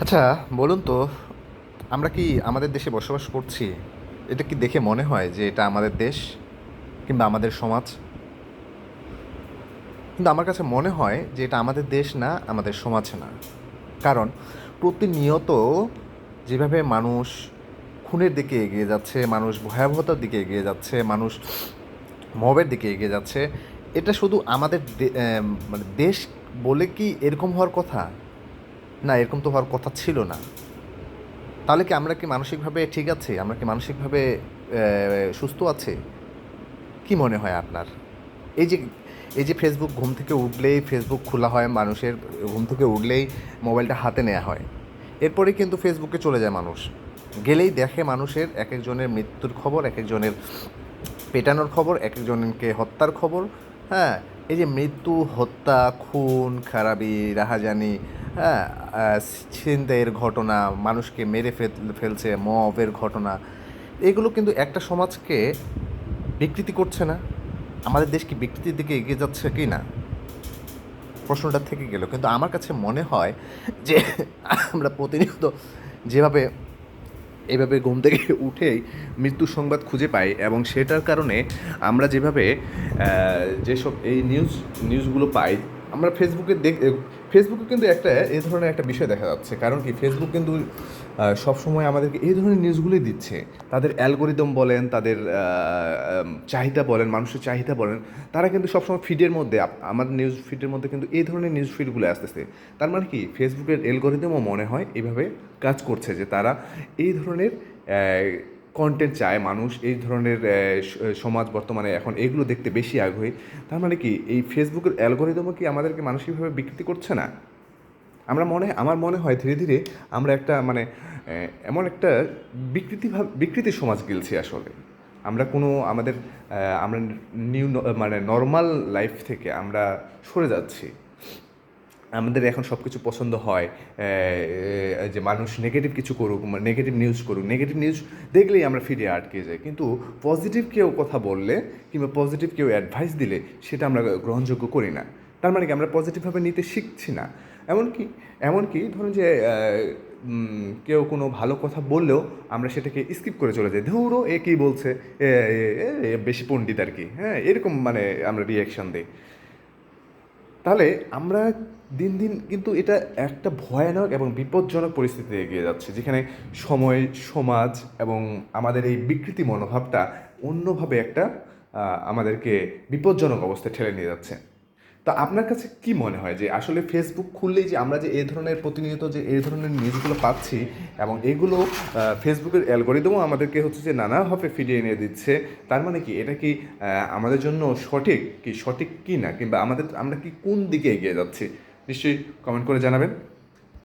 আচ্ছা বলুন তো, আমরা কি আমাদের দেশে বসবাস করছি? এটা কি দেখে মনে হয় যে এটা আমাদের দেশ কিংবা আমাদের সমাজ? কিন্তু আমার কাছে মনে হয় যে এটা আমাদের দেশ না, আমাদের সমাজ না। কারণ প্রতিনিয়ত যেভাবে মানুষ খুনের দিকে এগিয়ে যাচ্ছে, মানুষ ভয়াবহতার দিকে এগিয়ে যাচ্ছে, মানুষ মবের দিকে এগিয়ে যাচ্ছে, এটা শুধু আমাদের মানে দেশ বলে কি এরকম হওয়ার কথা? না, এরকম তো হওয়ার কথা ছিল না। তাহলে কি আমরা কি মানসিকভাবে ঠিক আছে? আমরা কি মানসিকভাবে সুস্থ আছে? কি মনে হয় আপনার? এই যে এই যে ফেসবুক ঘুম থেকে উঠলেই ফেসবুক খোলা হয়, মানুষের ঘুম থেকে উঠলেই মোবাইলটা হাতে নেওয়া হয়। এরপরে কিন্তু ফেসবুকে চলে যায় মানুষ। গেলেই দেখে মানুষের এক একজনের মৃত্যুর খবর এক একজনের পেটানোর খবর এক একজনকে হত্যার খবর। হ্যাঁ এই যে মৃত্যু, হত্যা, খুন, খারাপি, রাহাজানি হ্যাঁ ছিনতাইয়ের ঘটনা, মানুষকে মেরে ফেল- ফেলছে, মবের ঘটনা, এগুলো কিন্তু একটা সমাজকে বিকৃতি করছে না? আমাদের দেশ কি বিকৃতির দিকে এগিয়ে যাচ্ছে কি না? প্রশ্নটা থেকে গেল। কিন্তু আমার কাছে মনে হয় যে আমরা প্রতিনিয়ত যেভাবে, এভাবে ঘুম থেকে উঠেই মৃত্যুর সংবাদ খুঁজে পাই এবং সেটার কারণে আমরা যেভাবে যেসব এই নিউজ নিউজগুলো পাই আমরা ফেসবুকে দেখ ফেসবুকে কিন্তু একটা এই ধরনের একটা বিষয় দেখা যাচ্ছে। কারণ কি? ফেসবুক কিন্তু সবসময় আমাদেরকে এই ধরনের নিউজগুলোই দিচ্ছে। তাদের অ্যালগোরিদম বলেন, তাদের চাহিদা বলেন, মানুষের চাহিদা বলেন, তারা কিন্তু সবসময় ফিডের মধ্যে আমাদের নিউজ ফিডের মধ্যে কিন্তু এই ধরনের নিউজ ফিডগুলো আসতেছে। তার মানে কি? ফেসবুকের অ্যালগোরিদমও মনে হয় এভাবে কাজ করছে যে তারা এই ধরনের কন্টেন্ট চায় মানুষ, এই ধরনের সমাজ বর্তমানে এখন এগুলো দেখতে বেশি আগ্রহী। তার মানে কি, এই ফেসবুকের অ্যালগোরিদমও কি আমাদেরকে মানসিকভাবে বিকৃতি করছে না? আমরা মনে, আমার মনে হয় ধীরে ধীরে আমরা একটা মানে এমন একটা বিকৃতি ভাব বিকৃতির সমাজ গেলছি আসলে। আমরা কোনো, আমাদের আমরা নিউ মানে নর্মাল লাইফ থেকে আমরা সরে যাচ্ছি। আমাদের এখন সব কিছু পছন্দ হয় যে মানুষ নেগেটিভ কিছু করুক নেগেটিভ নিউজ করুক নেগেটিভ নিউজ দেখলেই আমরা ফিরে আটকে যাই। কিন্তু পজিটিভ কেউ কথা বললে কিংবা পজিটিভ কেউ অ্যাডভাইস দিলে সেটা আমরা গ্রহণযোগ্য করি না। তার মানে কি আমরা পজিটিভভাবে নিতে শিখছি না। এমনকি এমনকি ধরুন যে কেউ কোনো ভালো কথা বললেও আমরা সেটাকে স্কিপ করে চলে যাই। ধরো এ কী বলছে? বেশি পণ্ডিত আর কি। হ্যাঁ এরকম মানে আমরা রিয়াকশান দিই। তাহলে আমরা দিন দিন কিন্তু এটা একটা ভয়ানক এবং বিপজ্জনক পরিস্থিতিতে এগিয়ে যাচ্ছে, যেখানে সময়, সমাজ এবং আমাদের এই বিকৃতি মনোভাবটা অন্যভাবে একটা আমাদেরকে বিপজ্জনক অবস্থায় ঠেলে নিয়ে যাচ্ছে। তা আপনার কাছে কি মনে হয় যে আসলে ফেসবুক খুললেই যে আমরা যে এই ধরনের প্রতিনিয়ত যে এই ধরনের নিউজগুলো পাচ্ছি এবং এগুলো ফেসবুকের অ্যালগোরিদমও আমাদেরকে হচ্ছে যে নানাভাবে ফিরিয়ে এনে দিচ্ছে, তার মানে কি এটা কি আমাদের জন্য সঠিক, কি সঠিক কি না কিংবা আমাদের, আমরা কি কোন দিকে এগিয়ে যাচ্ছি? নিশ্চয়ই কমেন্ট করে জানাবেন।